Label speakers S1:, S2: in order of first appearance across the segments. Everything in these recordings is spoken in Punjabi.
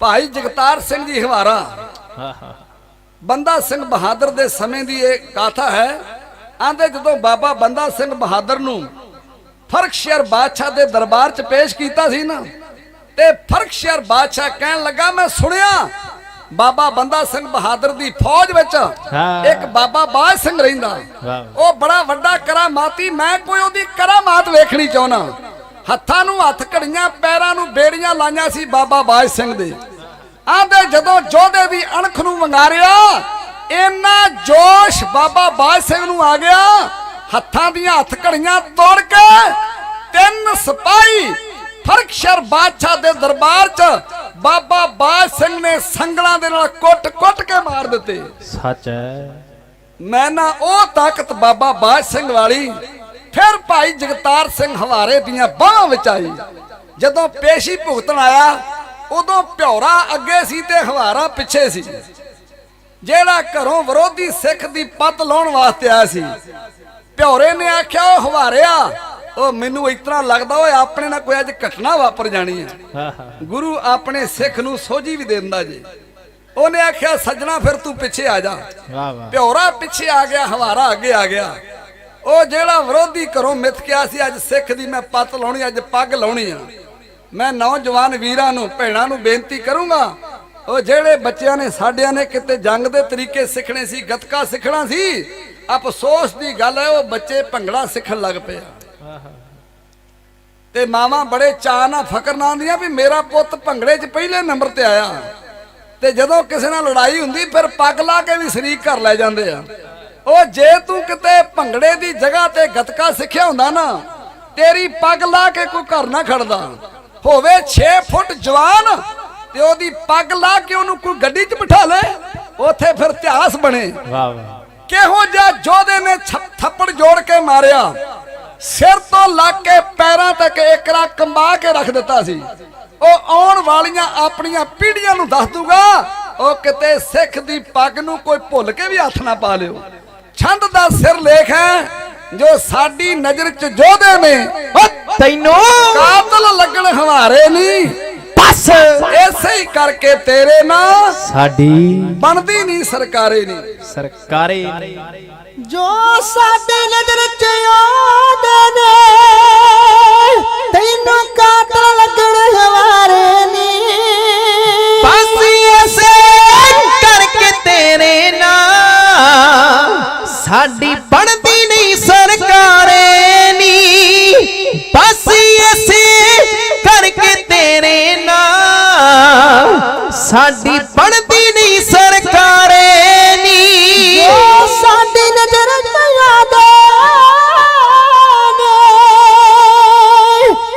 S1: ਭਾਈ ਜਗਤਾਰ ਸਿੰਘ ਜੀ ਹਵਾਰਾ।
S2: ਹਾਂ ਹਾਂ।
S1: ਬੰਦਾ ਸਿੰਘ ਬਹਾਦਰ ਦੇ ਸਮੇਂ ਦੀ ਇਹ ਗਾਥਾ ਹੈ। ਆਂਦੇ ਜਦੋਂ ਬਾਬਾ ਬੰਦਾ ਸਿੰਘ ਬਹਾਦਰ ਨੂੰ ਫਰਕਸ਼ਰ ਬਾਦਸ਼ਾਹ ਦੇ ਦਰਬਾਰ 'ਚ ਪੇਸ਼ ਕੀਤਾ ਸੀ ਨਾ ਤੇ ਫਰਕਸ਼ਰ ਬਾਦਸ਼ਾਹ ਕਹਿਣ ਲੱਗਾ ਮੈਂ ਸੁਣਿਆ ਬਾਬਾ ਬੰਦਾ ਸਿੰਘ ਬਹਾਦਰ ਦੀ ਫੌਜ ਵਿੱਚ। ਇੱਕ ਬਾਬਾ ਬਾਜ ਸਿੰਘ ਰਹਿੰਦਾ। ਉਹ ਬੜਾ ਵੱਡਾ ਕਰਾਮਾਤੀ ਮੈਂ ਕੋਈ ਉਹਦੀ ਕਰਾਮਾਤ ਵੇਖਣੀ ਚਾਹੁੰਦਾ। ਹੱਥਾਂ ਨੂੰ ਹੱਥ ਘੜੀਆਂ ਪੈਰਾਂ ਨੂੰ ਬੇੜੀਆਂ ਲਾਈਆਂ ਸੀ ਬਾਬਾ ਬਾਜ ਸਿੰਘ ਦੇ। ਆਂਦੇ ਜਦੋਂ ਜੋਧੇ ਦੀ ਅਣਖ ਨੂੰ ਵੰਗਾਰਿਆ ਇੰਨਾ ਜੋਸ਼ ਬਾਬਾ ਬਾਜ ਸਿੰਘ ਨੂੰ ਆ ਗਿਆ ਹੱਥਾਂ ਦੀਆਂ ਹੱਥ ਘੜੀਆਂ ਤੋੜ ਕੇ ਤਿੰਨ ਸਿਪਾਹੀ ਫਰਕਸ਼ਰ ਬਾਦਸ਼ਾਹ ਦੇ ਦਰਬਾਰ 'ਚ ਬਾਬਾ ਬਾਜ ਸਿੰਘ ਨੇ ਸੰਗਲਾਂ ਦੇ ਨਾਲ ਕੁੱਟ-ਕੁੱਟ ਕੇ ਮਾਰ ਦਿੱਤੇ।
S2: ਸੱਚ ਹੈ।
S1: ਮੈਂ ਨਾ ਉਹ ਤਾਕਤ ਬਾਬਾ ਬਾਜ ਸਿੰਘ ਵਾਲੀ ਫਿਰ ਭਾਈ ਜਗਤਾਰ ਸਿੰਘ ਹਵਾਰੇ ਦੀਆਂ ਬਾਹਾਂ ਵਿੱਚ ਆਈ। ਜਦੋਂ ਪੇਸ਼ੀ ਭੁਗਤਣ ਆਇਆ ਉਦੋਂ ਭਿਉਰਾ ਅੱਗੇ ਸੀ ਤੇ ਹਵਾਰਾ ਪਿੱਛੇ ਸੀ। ਜਿਹੜਾ ਘਰੋਂ ਵਿਰੋਧੀ ਸਿੱਖ ਦੀ ਪੱਤ ਲਾਉਣ ਵਾਸਤੇ ਆਇਆ ਸੀ। ਭਿਉਰੇ ਨੇ ਆਖਿਆ ਉਹ ਹਵਾਰਿਆ ਉਹ ਮੈਨੂੰ ਇਸ ਤਰ੍ਹਾਂ ਲੱਗਦਾ ਓਏ ਆਪਣੇ ਨਾਲ ਕੋਈ ਅੱਜ ਘਟਨਾ ਵਾਪਰ ਜਾਣੀ ਹੈ। ਗੁਰੂ ਆਪਣੇ ਸਿੱਖ ਨੂੰ ਸੋਝੀ ਵੀ ਦੇ ਦਿੰਦਾ ਜੀ। ਉਹਨੇ ਆਖਿਆ ਸੱਜਣਾ ਫਿਰ ਤੂੰ ਪਿੱਛੇ ਆ ਜਾ। ਭਿਉਰਾ ਪਿੱਛੇ ਆ ਗਿਆ ਹਵਾਰਾ ਅੱਗੇ ਆ ਗਿਆ। ਉਹ ਜਿਹੜਾ ਵਿਰੋਧੀ ਘਰੋਂ ਮਿੱਥ ਗਿਆ ਸੀ ਅੱਜ ਸਿੱਖ ਦੀ ਮੈਂ ਪੱਤ ਲਾਉਣੀ ਅੱਜ ਪੱਗ ਲਾਉਣੀ ਆ। ਮੈਂ ਨੌਜਵਾਨ ਵੀਰਾਂ ਨੂੰ, ਭੈਣਾਂ ਨੂੰ ਬੇਨਤੀ ਕਰੂੰਗਾ, ਉਹ ਜਿਹੜੇ ਬੱਚਿਆਂ ਨੇ, ਸਾਡਿਆਂ ਨੇ ਕਿਤੇ ਜੰਗ ਦੇ ਤਰੀਕੇ ਸਿੱਖਣੇ ਸੀ, ਗੱਤਕਾ ਸਿੱਖਣਾ ਸੀ, ਅਫਸੋਸ ਦੀ ਗੱਲ ਹੈ, ਉਹ ਬੱਚੇ ਭੰਗੜਾ ਸਿੱਖਣ ਲੱਗ ਪਏ ਤੇ ਮਾਵਾਂ ਬੜੇ ਚਾਅ ਨਾਲ, ਫਕਰ ਨਾਲ ਦੀਆਂ ਵੀ ਮੇਰਾ ਪੁੱਤ ਭੰਗੜੇ 'ਚ ਪਹਿਲੇ ਨੰਬਰ ਤੇ ਆਇਆ। ਤੇ ਜਦੋਂ ਕਿਸੇ ਨਾਲ ਲੜਾਈ ਹੁੰਦੀ, ਫਿਰ ਪੱਗ ਲਾ ਕੇ ਵੀ ਸ਼ਰੀਕ ਕਰ ਲੈ ਜਾਂਦੇ ਆ। ਉਹ ਜੇ ਤੂੰ ਕਿਤੇ ਭੰਗੜੇ ਦੀ ਜਗ੍ਹਾ ਤੇ ਗਤਕਾ ਸਿੱਖਿਆ ਹੁੰਦਾ ਨਾ, ਤੇਰੀ ਪੱਗ ਲਾ ਕੇ ਕੋਈ ਘਰ ਨਾ ਖੜਦਾ। ਹੋਵੇ 6 ਫੁੱਟ ਜਵਾਨ ਤੇ ਉਹਦੀ ਪੱਗ ਲਾ ਕੇ ਉਹਨੂੰ ਕੋਈ ਗੱਡੀ 'ਚ ਬਿਠਾ ਲੈ ਉੱਥੇ ਫਿਰ ਇਤਿਹਾਸ ਬਣੇ।
S2: ਵਾਹ ਵਾਹ।
S1: ਕਿਹੋ ਜਿਹਾ ਜੋਧੇ ਨੇ ਥੱਪੜ ਜੋੜ ਕੇ ਮਾਰਿਆ। ਸਿਰ ਤੋਂ ਲੱਗ ਕੇ ਪੈਰਾਂ ਤੱਕ ਇਕਰਾ ਕੰਬਾ ਕੇ ਰੱਖ ਦਿੱਤਾ ਸੀ। ਉਹ ਆਉਣ ਵਾਲੀਆਂ ਆਪਣੀਆਂ ਪੀੜ੍ਹੀਆਂ ਨੂੰ ਦੱਸ ਦੂਗਾ ਉਹ ਕਿਤੇ ਸਿੱਖ ਦੀ ਪੱਗ ਨੂੰ ਕੋਈ ਭੁੱਲ ਕੇ ਵੀ ਹੱਥ ਨਾ ਪਾ ਲਿਓ। ਛੰਦ ਦਾ ਸਿਰ ਲੇਖ ਹੈ ਜੋ ਸਾਡੀ ਨਜ਼ਰ 'ਚ ਜੋਧੇ ਨੇ
S2: ਤੈਨੂੰ
S1: ਕਾਤਲ ਲੱਗਣ ਹਵਾਰੇ ਨਹੀਂ
S2: ਬਸ।
S1: ਐਸੇ ਹੀ ਕਰਕੇ ਤੇਰੇ ਨਾਲ
S2: ਸਾਡੀ
S1: ਬਣਦੀ ਨਹੀਂ ਸਰਕਾਰੇ ਨਹੀਂ
S2: ਸਰਕਾਰੀ
S3: ਜੋ ਸਾਡੇ ਨਜ਼ਰ ਚ ਆਉਂਦੇ ਨੇ ਤੈਨੂੰ ਕਾਤਲ ਲੱਗਣ ਹਵਾਰੇ ਨੀ।
S4: ਸਾਡੀ ਬਣਦੀ ਨਹੀਂ ਸਰਕਾਰੇ ਨੀ। ਸਾਡੇ
S3: ਨਜ਼ਰ ਆਉਂਦੇ ਨੇ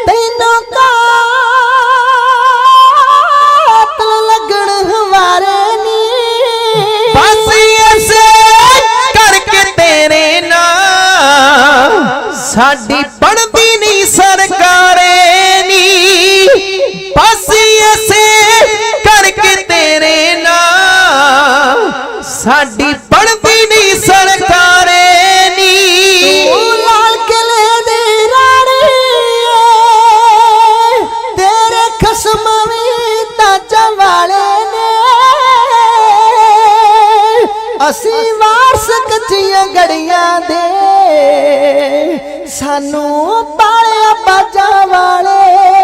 S3: ਤੈਨੂੰ ਕਾਤਲ ਲੱਗਣ ਹਵਾਰੇ ਨੀ।
S4: ਬਸ ਐਸੇ ਕਰਕੇ ਤੇਰੇ ਨਾਲ ਸਾਡੀ ਬਣਦੀ ਸਾਡੀ ਬਣਦੀ ਨਹੀਂ ਸਰਕਾਰੇ ਨੀ।
S3: ਤੂੰ ਲਾਲ ਕਿਲੇ ਦੀ ਰਾਣੀ ਤੇਰੇ ਖਸਮ ਵੀ ਤਾਜਾਂ ਵਾਲੇ ਨੇ। ਅਸੀਂ ਵਾਰਸ ਕੱਚੀਆਂ ਗੜੀਆਂ ਦੇ। ਸਾਨੂੰ ਪਾਲਿਆ ਬਾਜਾਂ ਵਾਲੇ।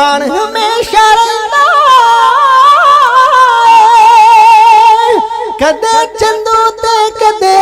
S3: मान। हमेशा रहंदा। कदे चंदू ते कदे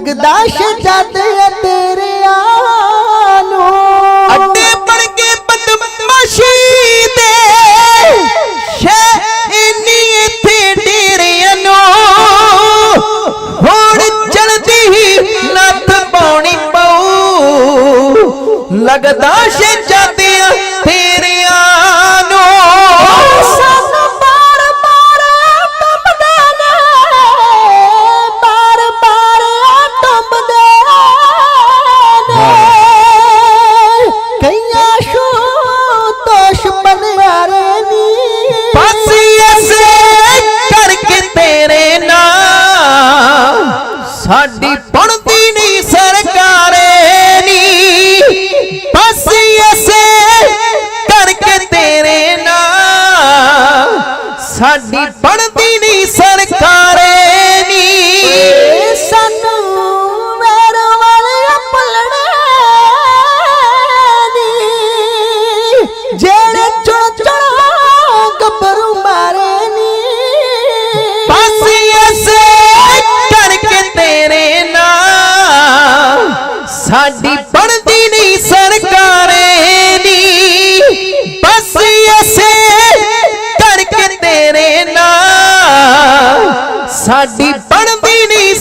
S3: ਲੱਗਦਾ ਸ਼ਜਾਦ ਤੇਰਿਆਂ ਨੂੰ।
S4: ਅੱਡੇ ਬਣ ਦੇ ਸ਼ੈ ਇਨੀ ਹੁਣ ਚਲਦੀ ਨੱਥ ਪਾਉਣੀ ਪਊ। ਲੱਗਦਾ ਸ਼ਜਾਦ ਸਾਡੀ ਬਣਦੀ ਨਹੀਂ ਸਰਕਾਰੇ ਨੀ
S3: ਸਾਨੂੰ ਮੇਰ ਗੱਭਰੂ ਮਾਰੇ ਨੀ।
S4: ਬਸ ਐਸੇ ਤੇਰੇ ਨਾਲ। ਸਾਡੀ ਸਾਡੀ ਬਣਦੀ ਨਹੀਂ